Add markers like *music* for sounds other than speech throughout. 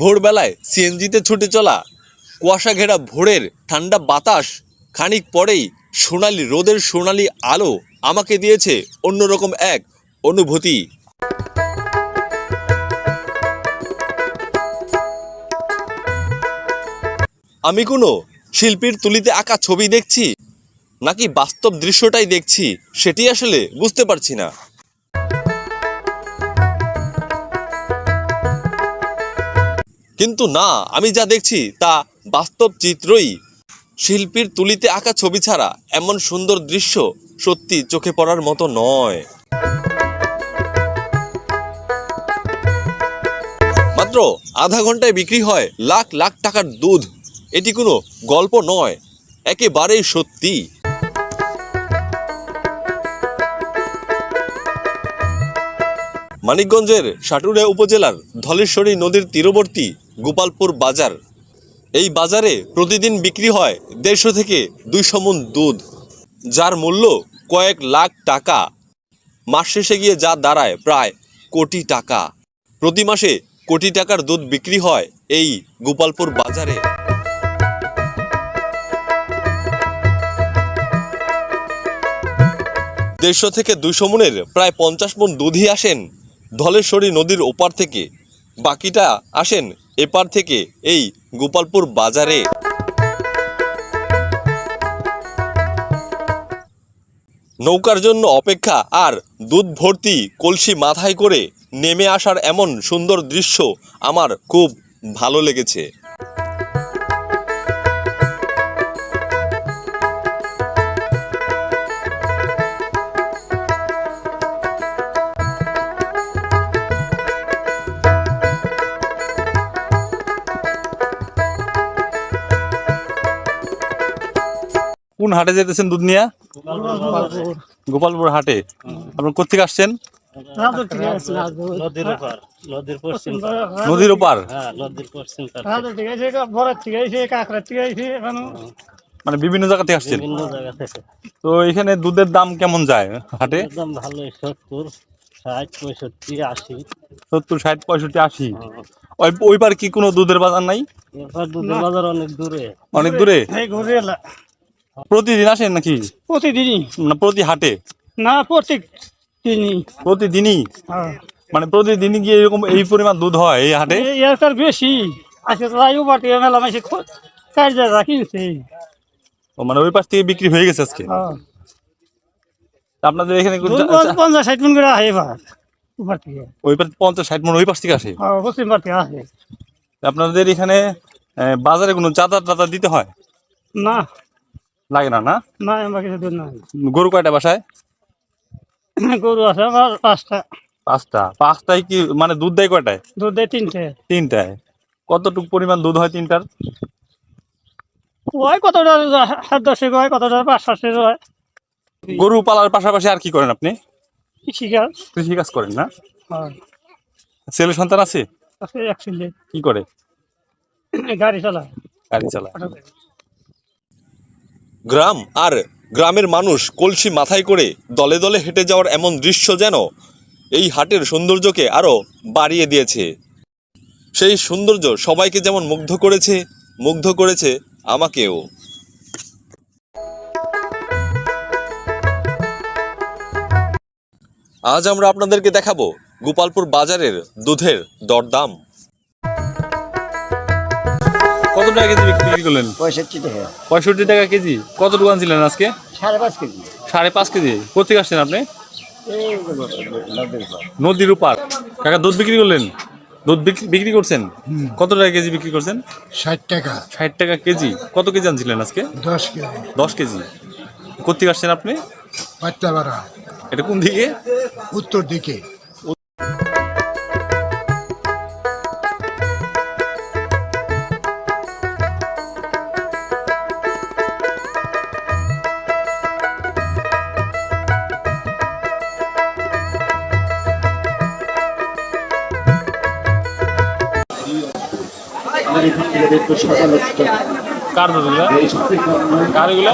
ভোরবেলায় সিএনজিতে ছুটে চলা কুয়াশা ঘেরা ভোরের ঠান্ডা বাতাস খানিক পরেই সোনালি রোদের সোনালি আলো আমাকে দিয়েছে অন্যরকম এক অনুভূতি। আমি কোনো শিল্পীর তুলিতে আঁকা ছবি দেখছি নাকি বাস্তব দৃশ্যটাই দেখছি সেটি আসলে বুঝতে পারছি না। কিন্তু না, আমি যা দেখছি তা বাস্তব চিত্রই। শিল্পীর তুলিতে আঁকা ছবি ছাড়া এমন সুন্দর দৃশ্য সত্যি চোখে পড়ার মতো নয়। মাত্র আধা ঘন্টায় বিক্রি হয় লাখ লাখ টাকার দুধ। এটি কোনো গল্প নয়, একেবারেই সত্যি। মানিকগঞ্জের সাটুরিয়া উপজেলার ধলেশ্বরী নদীর তীরবর্তী গোপালপুর বাজার। এই বাজারে প্রতিদিন বিক্রি হয় দেড়শো থেকে দুইশো মন দুধ, যার মূল্য কয়েক লাখ টাকা। মাস শেষে গিয়ে যা দাঁড়ায় প্রায় কোটি টাকা। প্রতি মাসে কোটি টাকার দুধ বিক্রি হয় এই গোপালপুর বাজারে। দেড়শো থেকে দুইশো মনের প্রায় পঞ্চাশ মন দুধই আসেন ধলেশ্বরী নদীর ওপার থেকে। বাকিটা আসেন এপার থেকে এই গোপালপুর বাজারে। নৌকার জন্য অপেক্ষা আর দুধ ভর্তি কলসি মাথায় করে নেমে আসার এমন সুন্দর দৃশ্য আমার খুব ভালো লেগেছে। কোন হাটে যেতেছেন দুধ নিয়ে? গোপালপুর। হাটে। আপনার কোথেকে আসছেন? নদীর ওপার হ্যাঁ মানে বিভিন্ন জায়গা থেকে আসছেন? বিভিন্ন জায়গা থেকে। তো এখানে দুধের দাম কেমন যায় হাটে? ভালোই সত্তর ষাট পঁয়ষট্টি আশি। সত্তর ষাট পঁয়ষট্টি আশি। ওই ওই পার কি কোনো দুধের বাজার নাই? দুধের বাজার অনেক দূরে। অনেক দূরে? প্রতিদিন আসেন নাকি? প্রতিদিনই। না প্রতি হাটে? না প্রত্যেক দিনই প্রতিদিনই? হ্যাঁ। মানে প্রতিদিনই গিয়ে এরকম এই পরিমাণ দুধ হয় এই হাটে? এলাকার বেশি। আজকে তো আয়ু বাটি মেলা মাসে চার জায়গা কিনছে। ও মানে ওই পাশ থেকে বিক্রি হয়ে গেছে আজকে? হ্যাঁ। আপনাদের এখানে পঞ্চাশ ষাট মিন করে আসে এবার ওই পাশ পঞ্চাশ ষাট মন ওই পাশ থেকে আসে? হ্যাঁ, পশ্চিম পার থেকে আসে। আপনাদের এখানে বাজারে কোনো চাঁদা টাদা দিতে হয়? না। লাগে না না? না আমার কিছু দুধ নাই। গরু কয়টা বাসায়? গরু আছে আমার পাঁচটা। পাঁচটা? পাঁচটায় কি মানে দুধ দেয় কয়টায়? দুধ দেয় তিনটে। তিনটায়। কতটুকু পরিমাণ দুধ হয় তিনটার? ওই কতটা হাত দশেক হয় কতটা পাঁচ সাতের হয়। গরু পালার পাশাপাশি আর কি করেন আপনি? কৃষিকাজ। কৃষি কাজ করেন না? ছেলে সন্তান আছে? আছে এক কি করে? গাড়ি চালায়। গাড়ি চালায়। গ্রাম আর গ্রামের মানুষ কলসি মাথায় করে দলে দলে হেঁটে যাওয়ার এমন দৃশ্য যেন এই হাটের সৌন্দর্যকে আরও বাড়িয়ে দিয়েছে। সেই সৌন্দর্য সবাইকে যেমন মুগ্ধ করেছে মুগ্ধ করেছে আমাকেও। আজ আমরা আপনাদেরকে দেখাবো গোপালপুর বাজারের দুধের দরদাম। টাকা কেজি বিক্রি বিক্রি করলেন? পঁয়ষট্টি টাকা। পঁয়ষট্টি টাকা কেজি। কত দোকান ছিলেন আজকে? সাড়ে পাঁচ কেজি। সাড়ে পাঁচ কেজি। কোথেকে আসছেন আপনি? নদীর উপার কাকা দুধ বিক্রি করলেন? দুধ বিক্রি- বিক্রি করছেন? কত টাকা কেজি বিক্রি করছেন? ষাট টাকা। ষাট টাকা কেজি। কত কেজি আনছিলেন আজকে? দশ কেজি। দশ কেজি। কোথেকে আসছেন আপনি? এটা কোন দিকে? উত্তর দিকে। কার দুধগুলো কার এগুলো?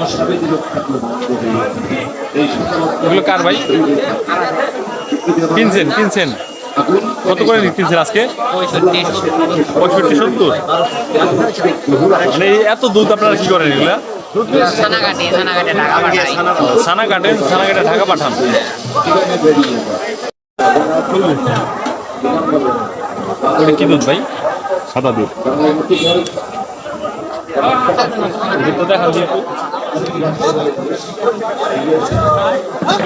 এগুলো কার ভাই? কিনছেন কিনছেন কত করে কিনছেন আজকে? পঁয়ষট্টি সত্তর। মানে এত দুধ আপনারা কি করেন এগুলা? ঢাকা কাটেন ছানা কাটে ঢাকা পাঠান। কি দুধ ভাই? সাদা দুধ।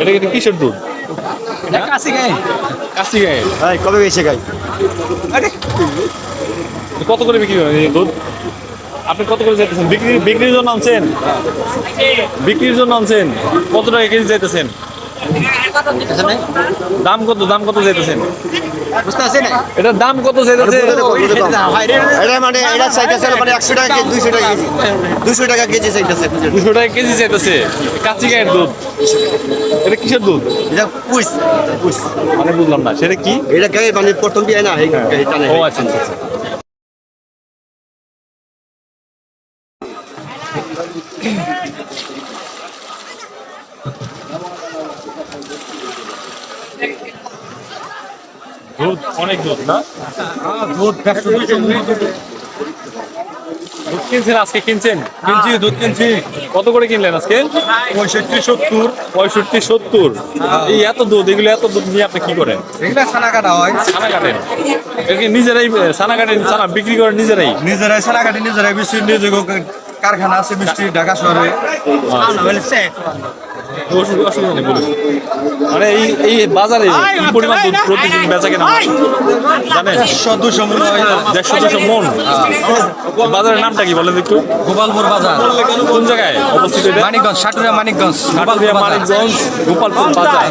এটা এটা কিসের দুধ? কাশি গায়ে। কাশি গায়ে। কবে বেশি গাই? কত করে বিক্রি করেন এই দুধ? আপনি কত করে চাইতেছেন? বিক্রি বিক্রির জন্য আনছেন? বিক্রির জন্য আনছেন? কত টাকা কেজি চাইতেছেন? দাম কত দাম কত চাইতেছেন? বুঝতে পারছি না এটার দাম কত এটা মানে এটা চাইতেছে মানে একশো টাকা কেজি দুইশো টাকা কেজি। টাকা কেজি চাইতেছে। দুশো টাকা কেজি চাইতেছে। কাঁচি গায়ের দুধ। এটা কিসের দুধ? এটা পুষ। পুষ। মানে বুঝলাম না সেটা কি? এটা গায়ে মানে প্রথম বিয়ে না এই এটা ও আচ্ছা আচ্ছা আচ্ছা। দুধ অনেক দুধ না? দুধ কিনছেন আজকে কিনছেন? কিনছি দুধ কিনছি। কত করে কিনলেন আজকে? পঁয়ষট্টি সত্তর। পঁয়ষট্টি সত্তর। এই এত দুধ এগুলো এত দুধ নিয়ে আপনি কি করেন? এগুলা ছানা কাটা হয়। ছানা কাটেন। নিজেরাই ছানা কাটেন ছানা বিক্রি করেন নিজেরাই? নিজেরাই ছানা কাটি নিজেরাই বৃষ্টি নিজের কারখানা আছে বৃষ্টি ঢাকা শহরে। অসুবিধা অসুবিধা নেই বলুন মানে এই এই বাজারে কি পরিমাণ দুধ প্রতিদিন বেচা কেনা? জানেন? দেড়শো দুশো মূল্য দেড়শো দুশো মন? বাজারের নামটা কি বলেন একটু? গোপালপুর বাজার। কোন জায়গায় অবস্থিত? মানিকগঞ্জ সাটুরিয়া মানিকগঞ্জ সাটুরিয়া মানিকগঞ্জ গোপালপুর বাজার।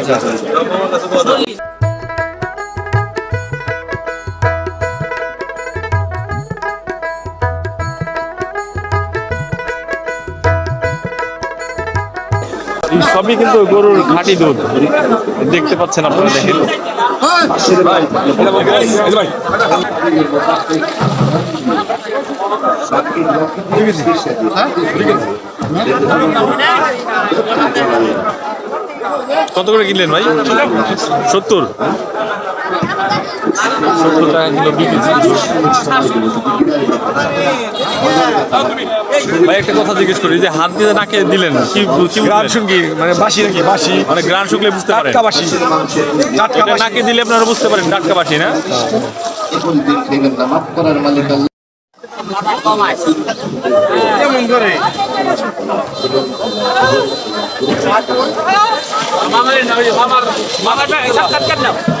সবই কিন্তু গরুর খাঁটি দুধ। দেখতে পাচ্ছেন আপনারা দেখেন। কত করে কিনলেন ভাই? সত্তর? সত্তর টাকা কিলো ভাই একটা কথা জিজ্ঞেস করি যে হাত দিয়ে নাকে দিলেন কি গ্রাম? সঙ্গী মানে বাসি নাকি? বাসি। মানে গ্রান শুকলে বুঝতে পারেন। টাটকা বাসি টাটকা নাকে দিলে আপনারা বুঝতে পারেন টাটকা বাসি না? কেমন করে? পালাইছে পালাইছে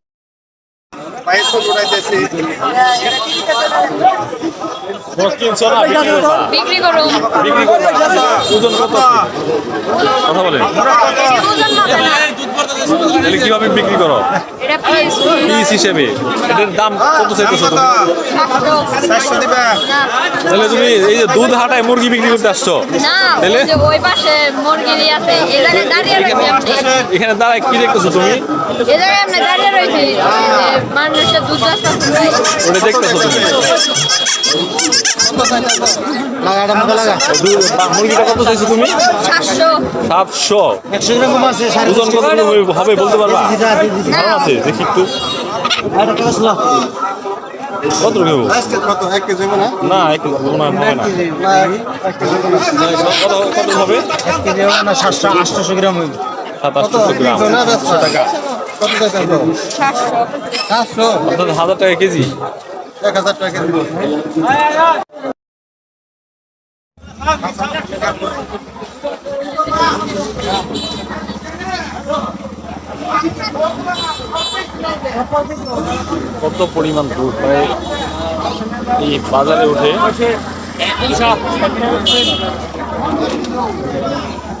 বিক্রি? বিক্রি আচ্ছা, ওজন কত? কথা তাহলে কীভাবে বিক্রি করো? পিস হিসেবে। এটার দাম কত চাইতেছো তুমি? তাহলে তুমি এই যে দুধ হাটায় মুরগি বিক্রি করতে আসছো? না তাহলে? ওই পাশে মুরগি আছে। এ জায়গায় দাঁড়িয়ে রয়েছি এখানে দাঁড়ায় কি দেখতেছো তুমি? জায়গায় দাঁড়িয়ে রয়েছি ওটা দেখতেছো লাগাটা মতো লাগা। মুরগিটা কত চাইছো তুমি? সাতশো। সাতশো। গ্রাম ওজন কত হবে বলতে পারবা? ভালো আছে দেখি একটু। কত নেব? কত এক কেজি না? না এক কেজি হবে না। হবে না। কত কত হবে? এক কেজি হবে না সাতশো আটশো গ্রাম সাত আটশো গ্রাম। টাকা। কত টাকা সাতশো সাতশো। অর্থাৎ হাজার টাকা কেজি। এক হাজার টাকা কত পরিমাণ দুধ? মানে এই বাজারে উঠে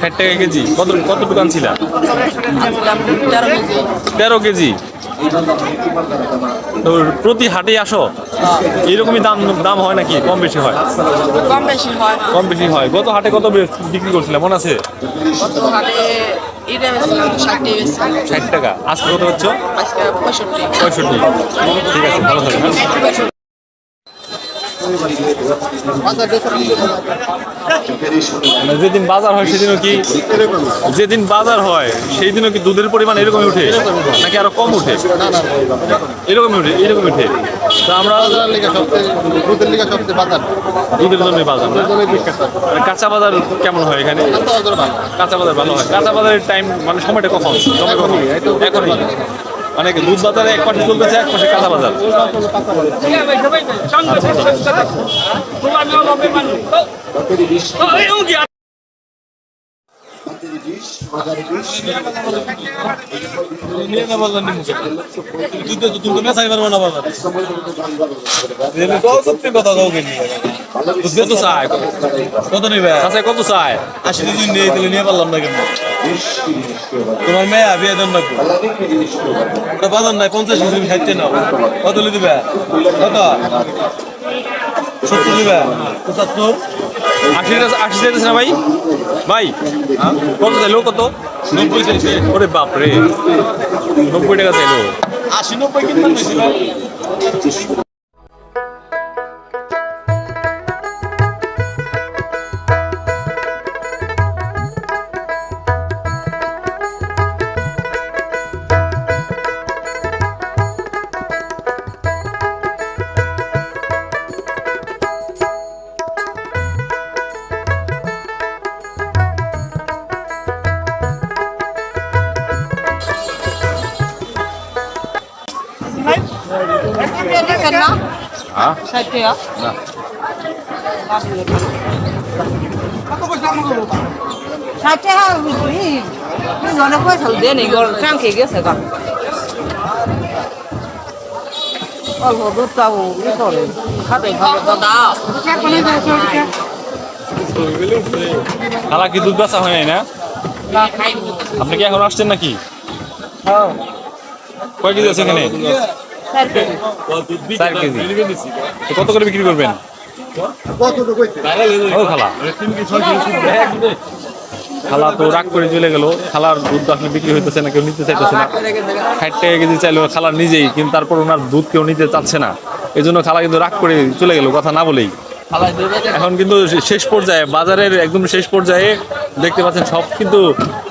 ষাট টাকা কেজি। কত কত দোকান ছিল? তেরো কেজি। প্রতি হাটে আসো? এরকমই দাম দাম হয় নাকি? কম বেশি হয়? কম বেশি হয়। কম বেশি হয়। গত হাটে কত বিক্রি করছিলাম মনে আছে? ষাট টাকা আজকে কত হচ্ছে পঁয়ষট্টি। ঠিক আছে ভালো? মানে যেদিন বাজার হয়, সেদিনও কি যেদিন বাজার হয় সেই দিনও কি দুধের পরিমাণ এরকমই উঠে? নাকি আরও কম উঠে? এরকমই উঠে এরকম উঠে। তো আমরা দুধের জন্য বাজার না? আর কাঁচা বাজার কেমন হয় এখানে? কাঁচা বাজার ভালো হয়। কাঁচা বাজারের টাইম মানে সময়টা কখন? এখনই। মানে কি দুধ বাজারে এক পাশে চলতেছে এক পাশে কাঁচা বাজার। কত চায় কত নিবে চাষে কত চায় আশি কেজি নিয়ে দিলে নিয়ে পারলাম না কেন তোমার মেয়ে বিয়ে দেন না ওটা বাজার নাই পঞ্চাশ তুমি খাইতে নাও কত দিবে কত সত্তর দিবে পঁচাত্তর আশি আশি চাইতেছে না ভাই? ভাই, কত চাইলো? কত? নব্বই চাইছে। ওরে বাপরে। নব্বই টাকা চাইলো। আশি হ্যাঁ? ষাট টাকা ষাট টাকা অনেক পয়সা দিয়ে নি ট্রাম খেয়ে গেছে গা। অল্প দুধ পাবো ই করে খাবে খাবে খালা কি দুধ বেচা হয় নাই না? আপনি কি এখন আসছেন নাকি? কয় কেজি আছে এখানে? কত করে বিক্রি করবেন? খালা। তো রাগ করে চলে গেল। খালার দুধ আসলে বিক্রি হইতেছে না, কেউ নিতে চাইতেছে না। ষাট টাকা কেজি চাইলো খালা নিজেই, কিন্তু তারপর ওনার দুধ কেউ নিতে চাচ্ছে না। এই জন্য খালা কিন্তু রাগ করে চলে গেল, কথা না বলেই। এখন কিন্তু শেষ পর্যায়ে বাজারের একদম শেষ পর্যায়ে দেখতে পাচ্ছেন সব কিন্তু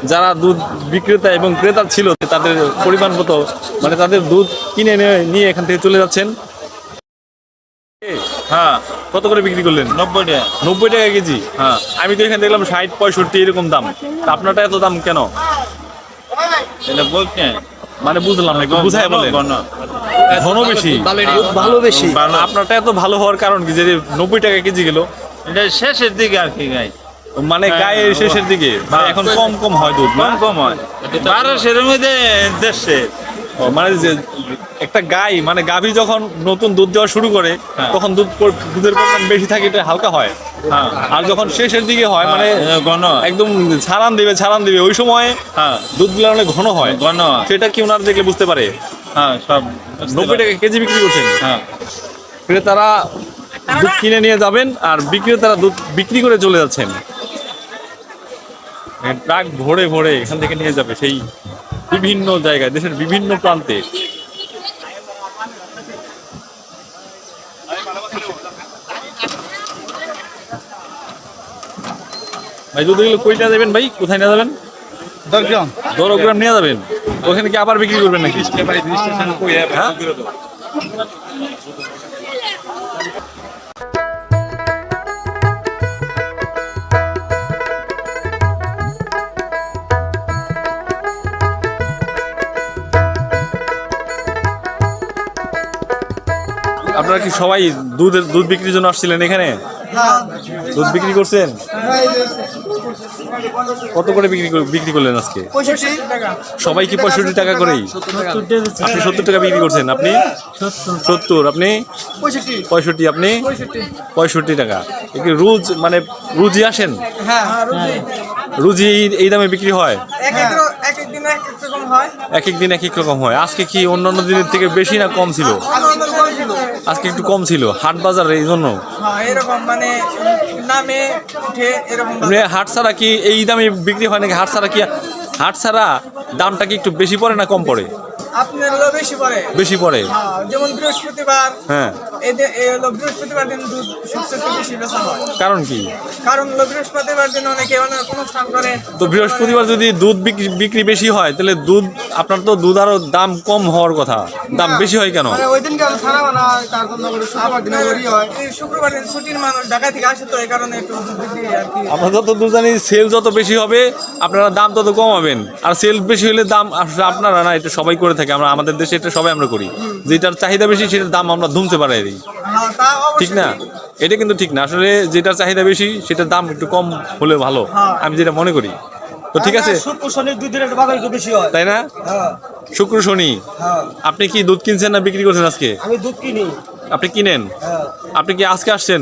যারা দুধ বিক্রেতা এবং ক্রেতা ছিল তাদের পরিমাণ মতো মানে তাদের দুধ কিনে নিয়ে- নিয়ে এখান থেকে চলে যাচ্ছেন। হ্যাঁ কত করে বিক্রি করলেন? নব্বই টাকা। নব্বই টাকা কেজি? হ্যাঁ। আমি তো এখানে দেখলাম ষাট পঁয়ষট্টি এরকম দাম। আপনারটা এত দাম কেন? এটা বলছে মানে বুঝলাম না একটু বুঝাই বলেন। ঘন বেশি। ভালো বেশি। আপনারটা এত ভালো হওয়ার কারণ কি যে নব্বই টাকা কেজি গেল? এটা শেষের দিকে আর কি গাই। মানে গায়ের শেষের দিকে। মানে এখন কম কম হয় দুধ কম কম হয়। বারোশের মধ্যে ও, মানে যে একটা গাই মানে গাভী যখন নতুন দুধ দেওয়া শুরু করে হ্যাঁ। তখন দুধ দুধের পরিমাণ বেশি থাকে এটা হালকা হয় হ্যাঁ। আর যখন শেষের দিকে হয় মানে ঘন। একদম ছাড়ান দিবে ছাড়ান দিবে ওই সময় হ্যাঁ। দুধগুলো অনেক ঘন হয়। ঘন। সেটা কি ওনার দেখলে বুঝতে পারে? হ্যাঁ সব নব্বই টাকা কেজি বিক্রি করছেন? হ্যাঁ। ক্রেতারা দুধ কিনে নিয়ে যাবেন আর বিক্রেতারা দুধ বিক্রি করে চলে যাচ্ছেন। ট্রাক ভরে ভরে এখান থেকে নিয়ে যাবে সেই বিভিন্ন জায়গায় দেশের বিভিন্ন প্রান্তে। ভাই দুধ এগুলো কইটা দেবেন ভাই? কোথায় নিয়ে যাবেন? দরগ্রাম। দরগ্রাম নিয়ে যাবেন? ওখানে কি আবার বিক্রি করবেন নাকি? হ্যাঁ? আপনারা কি সবাই দুধের দুধ বিক্রির জন্য আসছিলেন এখানে? দুধ বিক্রি করছেন? কত করে বিক্রি করে- বিক্রি করলেন আজকে? সবাই কি পঁয়ষট্টি টাকা করেই? আপনি সত্তর টাকা বিক্রি করছেন আপনি? সত্তর আপনি? পঁয়ষট্টি। আপনি? পঁয়ষট্টি। টাকা। একটু রোজ মানে রুজি আসেন? হ্যাঁ। রুজি এই- এই দামে বিক্রি হয়? এক এক র- এক এক দিন এক এক রকম হয়। হয়। আজকে কি অন্যান্য দিনের থেকে বেশি না কম ছিল। আজকে একটু কম ছিল হাট বাজার এই জন্য? হ্যাঁ এরকম মানে নামে উঠে হাট ছাড়া কি এই দামে বিক্রি হয় নাকি? হাট ছাড়া কি হাট ছাড়া দামটা কি একটু বেশি পড়ে না কম পড়ে? আপনার হলো বেশি পড়ে। বেশি পড়ে? হ্যাঁ, যেমন বৃহস্পতিবার হ্যাঁ। হলো বৃহস্পতিবার দিন দুধ সবচেয়ে বেশি বেচা হয়। কারণ কি? কারণ হলো বৃহস্পতিবার দিন অনেকে অনেক অনুষ্ঠান করে। তো বৃহস্পতিবার যদি দুধ বিক্রি বেশি হয় তাহলে দুধ আপনার তো দুধ আরও দাম কম হওয়ার কথা। দাম বেশি হয় কেন? ওই দিন কেন ছাড়া তার জন্য শুক্রবার দিন হয়। শুক্রবার দিন ছুটির মানুষ ঢাকা থেকে আসে তো এই কারণে একটু যত দুধ জানি সেল যত বেশি হবে আপনারা দাম তত কমাবেন আর সেল বেশি হলে দাম আপনারা না এটা সবাই করে থাকে। আমরা আমাদের দেশে এটা সবাই আমরা করি। যেটার চাহিদা বেশি সেটার দাম আমরা ধুমতে পারাই দিই। হ্যাঁ ঠিক না? এটা কিন্তু ঠিক না। আসলে যেটার চাহিদা বেশি সেটার দাম একটু কম হলে ভালো। আমি যেটা মনে করি। তো ঠিক আছে? শুক্র শনি দুধের বাজার একটু বেশি হয়। তাই না? হ্যাঁ। শুক্র শনি। হ্যাঁ। আপনি কি দুধ কিনছেন না বিক্রি করছেন আজকে? আমি দুধ কিনি। আপনি কিনেন? হ্যাঁ। আপনি কি আজকে আসছেন?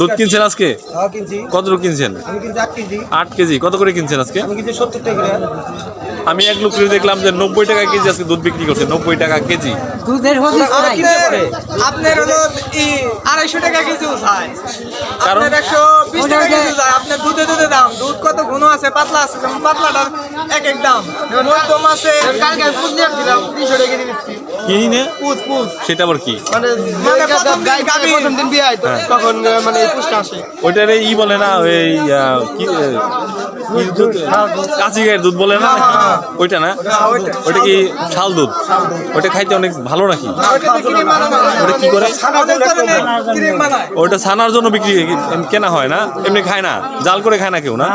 দুধ কিনছেন আজকে? হ্যাঁ কতটুকু কিনছেন? আট কেজি। কত করে কিনছেন আজকে? আমি এক লোক দেখলাম যে নব্বই টাকা কেজি আজকে দুধ বিক্রি করছে নব্বই টাকা কেজি। দুধের আপনার হলো আড়াইশো টাকা কেজি আপনার একশো বিশ টাকা কেজি যায় আপনার দুধে দুধে দাম। দুধ কত ঘন আছে? পাতলা আছে। যেমন পাতলাটার এক এক দাম। মধ্যম আছে। না। সেটা আবার কি? মানে প্রথম দিন দিন বিয়ে তখন মানে আসে। ওইটারে ই বলে না ওই কি কাঁচি গায়ের দুধ বলে না? ওইটা না? ওইটা কি শাল দুধ? ওইটা খাইতে অনেক ভালো নাকি? হয়। ওটা কি করে? ওইটা ছানার জন্য বিক্রি কেনা হয় না? এমনি খায় না? জাল করে খায় না কেউ না। *laughs*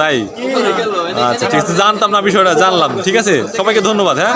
তাই? আচ্ছা ঠিক আছে জানতাম না বিষয়টা জানলাম। ঠিক আছে? সবাইকে ধন্যবাদ হ্যাঁ?